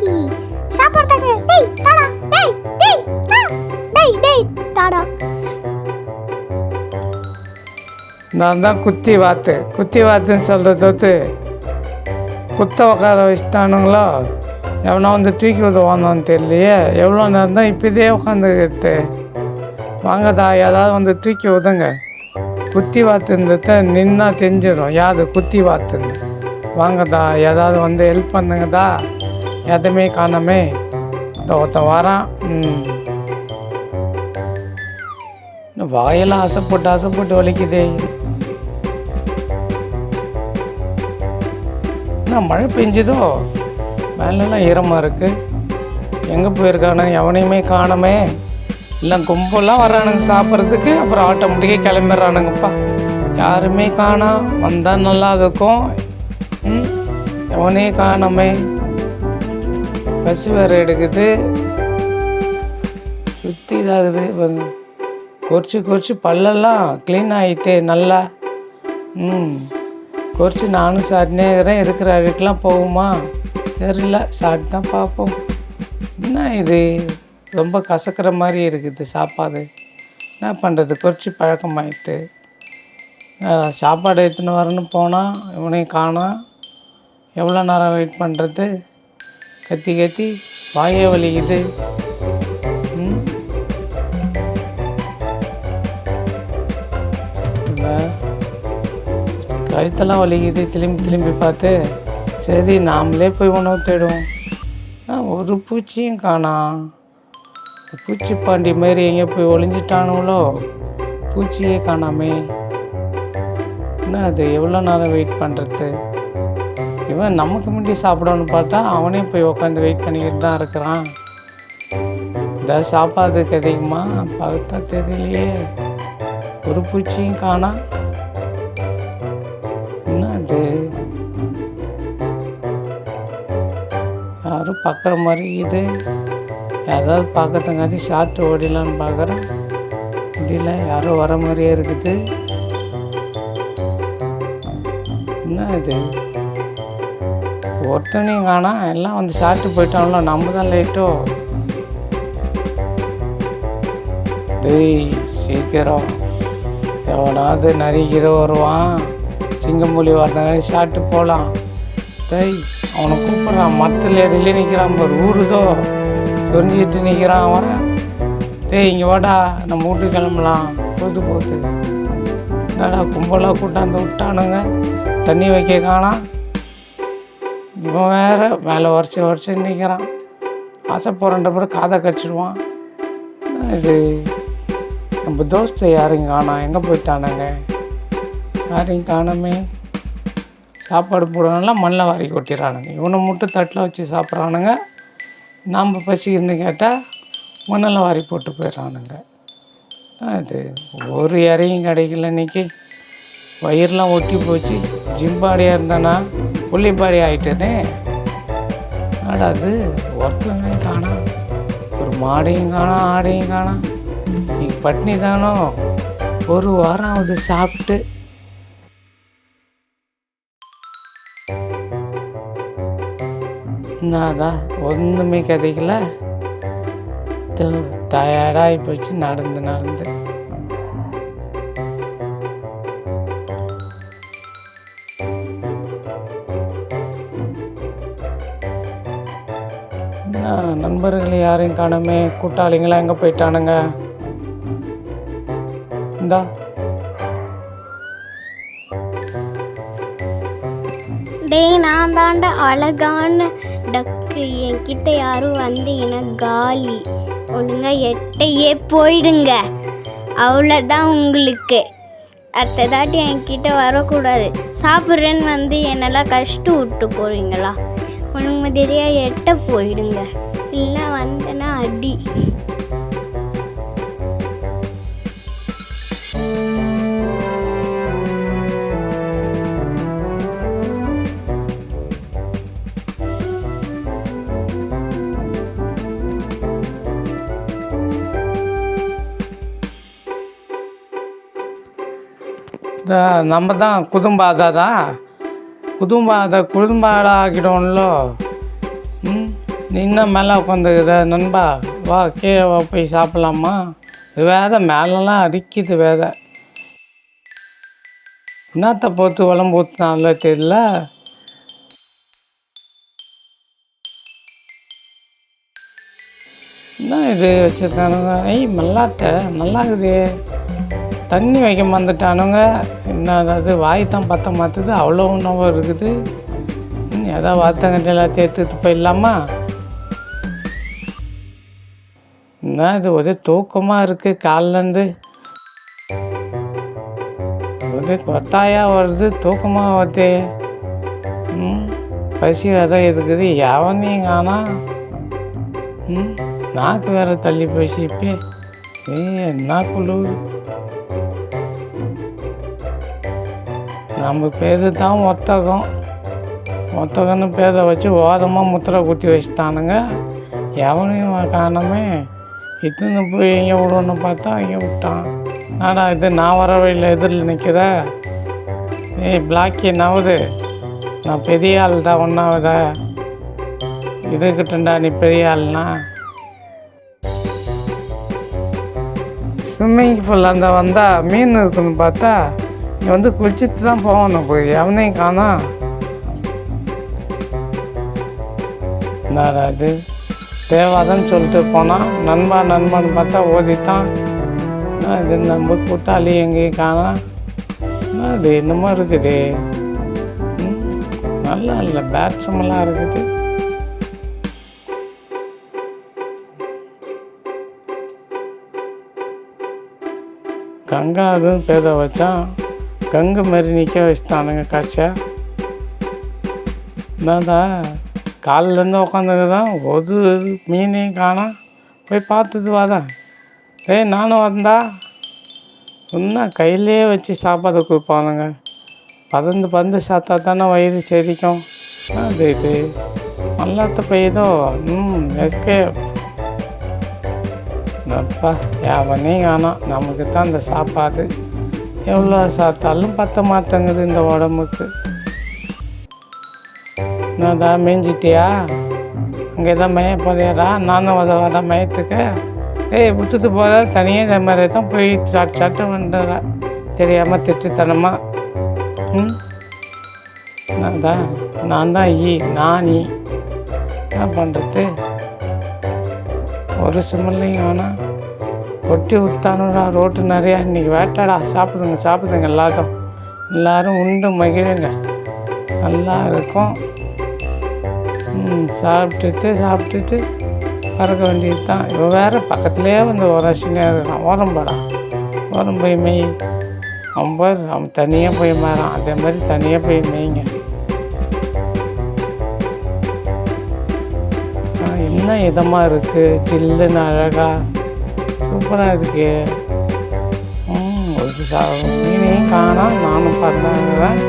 நாய்க்கு சாப்பாடு டேய் தாடா. டேய் டேய் டேய் டேய் தாடா. நான் தான் குத்தி வாத்து. குத்தி வாத்துன்னு சொல்கிறத தவிர்த்து குத்த உட்கார வச்சுட்டானுங்களோ? எவனோ வந்து தூக்கி உதவானோன்னு தெரியலையே. எவ்வளோ நேரம் தான் இப்போதே உட்காந்துக்கிறது வாங்கதா ஏதாவது வந்து தூக்கி உதங்க குத்தி வாத்துன்றத நின்னா தெரிஞ்சிடும். யாது குத்தி வாத்துன்னு? வாங்கதா ஏதாவது வந்து ஹெல்ப் பண்ணுங்கதா எதுவுமே காணாமே இந்த ஒருத்தன் வரான் இன்னும் வாயெல்லாம் ஆசைப்பட்டு ஆசைப்பட்டு வலிக்குதே என்ன மழை பெஞ்சுதோ மேலெல்லாம் ஈரமாக இருக்குது எங்கே போயிருக்கானு எவனையுமே காணமே இல்லை கும்பலாம் வரானுங்க சாப்பிட்றதுக்கு அப்புறம் ஆட்டோமேட்டிக்காக கிளம்பிடுறானுங்கப்பா யாருமே காணாம் வந்தால் நல்லா இருக்கும் ம் எவனையும் காணாமே பசு வேறு எடுக்குது சுற்றி இதாகுது. வந்து கொறிச்சு கொறிச்சு பல்லெல்லாம் க்ளீன் ஆகிட்டு நல்லா. ம். கொறிச்சு நானும் சாட்டினே இருக்கிறேன். இருக்கிற அழுக்கெலாம் போகுமா? தெரியல. சாப்பிட்டு தான் பார்ப்போம். என்ன இது? ரொம்ப கசக்கிற மாதிரி இருக்குது சாப்பாடு. என்ன பண்ணுறது கொறிச்சு பழக்கமாயிட்டு. சாப்பாடு எடுத்துன்னு வரணும் போனால் இவனையும் காணோம். எவ்வளோ நேரம் வெயிட் பண்ணுறது கத்தி கத்தி வாயே வலிக்குது. கழுத்தெல்லாம் வலிக்குது. திரும்பி திரும்பி பார்த்து சரி நாமளே போய் உணவு தேடுவோம். ஆ, ஒரு பூச்சியும் காணா. பூச்சி பாண்டி மாதிரி எங்கே போய் ஒளிஞ்சிட்டானுங்களோ பூச்சியே காணாமே. என்ன அது? எவ்வளோ நேரம் வெயிட் பண்ணுறது? இவன் நமக்கு முன்னாடி சாப்பிடணும்னு பார்த்தா அவனே போய் உட்காந்து வெயிட் பண்ணிக்கிட்டு தான் இருக்கிறான். இந்த சாப்பாடுக்கு அதிகமாக பார்த்தா தெரியலையே. ஒரு பூச்சியும் காணா. என்ன அது யாரும் பார்க்குற மாதிரி இது ஏதாவது பார்க்கறதுங்காட்டி ஷார்ட் ஓடிடலான்னு பார்க்குறேன். முடியல யாரும் வர மாதிரியே இருக்குது. என்ன இது ஒருத்தனையும் காணா எல்லாம் வந்து சாப்பிட்டு போயிட்டாங்களோ நம்ம தான் லேட்டோ டேய் சீக்கிரம். எவனாவது நரிக்கிற வருவான். சிங்கம்புலி வரதாங்க சாப்பிட்டு போகலாம் டேய் அவனை கூப்பிட்றான் மற்ற லேடிலே நிற்கிறான் பாரு ஊருதோ? தெரிஞ்சுக்கிட்டு நிற்கிறான் அவன். டேய் இங்கே வாடா நம்ம வீட்டுக்கு கிளம்பலாம். போது போகுது என்னடா கும்பலாக கூட்டாந்து விட்டானுங்க? தண்ணி வைக்க காணாம் இவன் வேற மேலே உரைச்சி உரைச்சி நிற்கிறான் ஆசைப்படுறன்ற பிறகு காதை கடிச்சிடுவான். இது நம்ம தோஸ்தை யாரையும் காணோம் எங்கே போயிட்டானுங்க? யாரையும் காணாமே. சாப்பாடு போடுறதுனால மண்ணில் வாரி கொட்டிடுறானுங்க. இவனை மட்டும் தட்டில் வச்சு சாப்பிட்றானுங்க. நாம் பசிக்குன்னு கேட்டால் மண்ணில் வாரி போட்டு போயிடுறானுங்க. அது ஒரு இறையும் கிடைக்கல இன்னைக்கு. வயிறுலாம் ஒட்டி போச்சு. ஜிம்பாடியாக இருந்தேன்னா புள்ளிப்பாடி ஆயிட்டேனே. அது ஒருத்தனே காணோம் ஒரு மாடையும் காணோம் ஆடையும் காணோம் நீ பட்னி தானோ? ஒரு வாரம் அது சாப்பிட்டு. என்னதா ஒன்றுமே கிடைக்கல. டயர்டாகி போச்சு நடந்து நடந்து. நண்பர்களை யாரையும் காணோமே கூட்டாளிங்களாம் எங்கே போயிட்டானுங்க? இந்தா. டேய் நான் தாண்ட அழகான டக்கு. என்கிட்ட யாரும் வந்தீங்கன்னா காலி. ஒழுங்கா எட்டையே போயிடுங்க. அவ்வளோதான் உங்களுக்கு. அடுத்ததாட்டி என்கிட்ட வரக்கூடாது. சாப்பிட்றேன்னு வந்து என்னெல்லாம் கஷ்டம் விட்டு போகிறீங்களா ஒழுங்கு மாதிரியாக எட்ட போயிடுங்க. இல்லை வந்தேன்னா அடி. நம்ம தான் குதும்பாதா தான் ஆக்கிடுவோம்ல ம் நீ இன்னும் மேலே உட்காந்துக்குத நண்பா. வா கீழே வா போய் சாப்பிட்லாமா? வேதை மேலெலாம் அடிக்குது வேதை என்னத்த போட்டு உடம்பு ஊற்றினால தெரியல. என்ன இது வச்சுருக்கானுங்க? ஐய் மல்லாட்ட நல்லா இருக்குது. தண்ணி வைக்க மறந்துட்டானுங்க என்ன அதாவது வாய் தான் பற்ற மாற்றுது அவ்வளோ உணவு இருக்குது. ஏதோ ஏதாவது வார்த்தைங்கட்டு எல்லாத்தையும் போயிடலாமா? என்ன இது ஒரே தூக்கமாக இருக்குது காலிலேருந்து ஒரே கொட்டாயாக வருது தூக்கமாக வருது. ம் பசி வேதம் இருக்குது எவனையும் காணா. ம் நாக்கு வேறு தள்ளி போச்சு இப்போ ஏய் என்ன குழு? நம்ம பேர் தான் ஒத்தகம் ஒத்தகம்னு பேரை வச்சு ஓரமாக முத்திரை குத்தி வச்சுட்டானுங்க. எவனையும் காணமே இட்டுன்னு போய் எங்கே விடுன்னு பார்த்தா அங்கே விட்டான். நாடா இது நான் வர வழியில் எதிரில் நிற்கிற ஏய் பிளாக்கி நவுது நான் பெரிய ஆள் தான் ஒன்றாவத இருக்கட்டும்டா நீ பெரிய ஆள்னா? ஸ்விம்மிங் பூல் அந்த வந்தால் மீன் இருக்குன்னு பார்த்தா வந்து குளிச்சுட்டு தான் போகணும் போய். எவனையும் காணா. என்னடா இது? தேவாதன்னு சொல்லிட்டு போனான் நண்பா நண்பன் பார்த்தா ஓதித்தான் இது? நம்ம கூட்டாளி எங்கேயும் காணா. அது என்னமோ இருக்குது. நல்லா இல்லை. பேட்ஸமெல்லாம் இருக்குது. கங்கா அதுவும் பேத வச்சான். கங்கை மாதிரி நிற்க வச்சுட்டானுங்க காய்ச்சா. என்னடா காலிலேருந்து உட்காந்துருக்குதான் ஒரு மீனையும் காணோம். போய் பார்த்துட்டு வாதான் ஏய் நானும் வந்தா. இன்னும் கையிலே வச்சு சாப்பாடு கொடுப்பானுங்க. பறந்து பறந்து சாத்தா தானே வயிறு செரிக்கும். அது இது? மல்லாத்த பெய்தோ? ம் எஸ்கே அப்பா யாவனே காணாம். நமக்கு தான் இந்த சாப்பாடு. எவ்வளோ சாப்பிட்டாலும் பத்த மாட்டேங்குது இந்த உடம்புக்கு. என்னடா மேய்ஞ்சிட்டியா? அங்கே தான் மேய போறியாடா? நானும் வர வர மயத்துக்கு. ஏய் விட்டுட்டு போகிற தனியாக இந்த மாதிரி தான் போய் சாட்டு சாட்டு வந்துடுற தெரியாமல் திட்டுத்தனமாக ம்? நான் தான் நான் தான் ஈ நான் ஈ. என்ன பண்ணுறது ஒரு சுமல்லையும் ஆனால் கொட்டி விட்டானுடா ரோட்டு நிறையா. இன்றைக்கி வேட்டாடா சாப்பிடுங்க சாப்பிடுங்க எல்லாரும் எல்லாரும் உண்டு மகிழுங்க. நல்லா இருக்கும். சாப்பிட்டுட்டு சாப்பிட்டுட்டு பறக்க வேண்டியது தான் இவன் வேறு பக்கத்துலேயே வந்து உரசினே இருக்கான் ஓரம்பாடா ஓரம் போய் மெய். அவன் பாரு அவன் தனியாக போய் மாறான். அதே மாதிரி தனியாக போய் மெய்ங்க. என்ன இதமாக இருக்குது சில்லுன்னு அழகா. சூப்பராக இருக்கு ம் ஒரு சா மீனையும் காணாம் நானும் பார்த்தேன்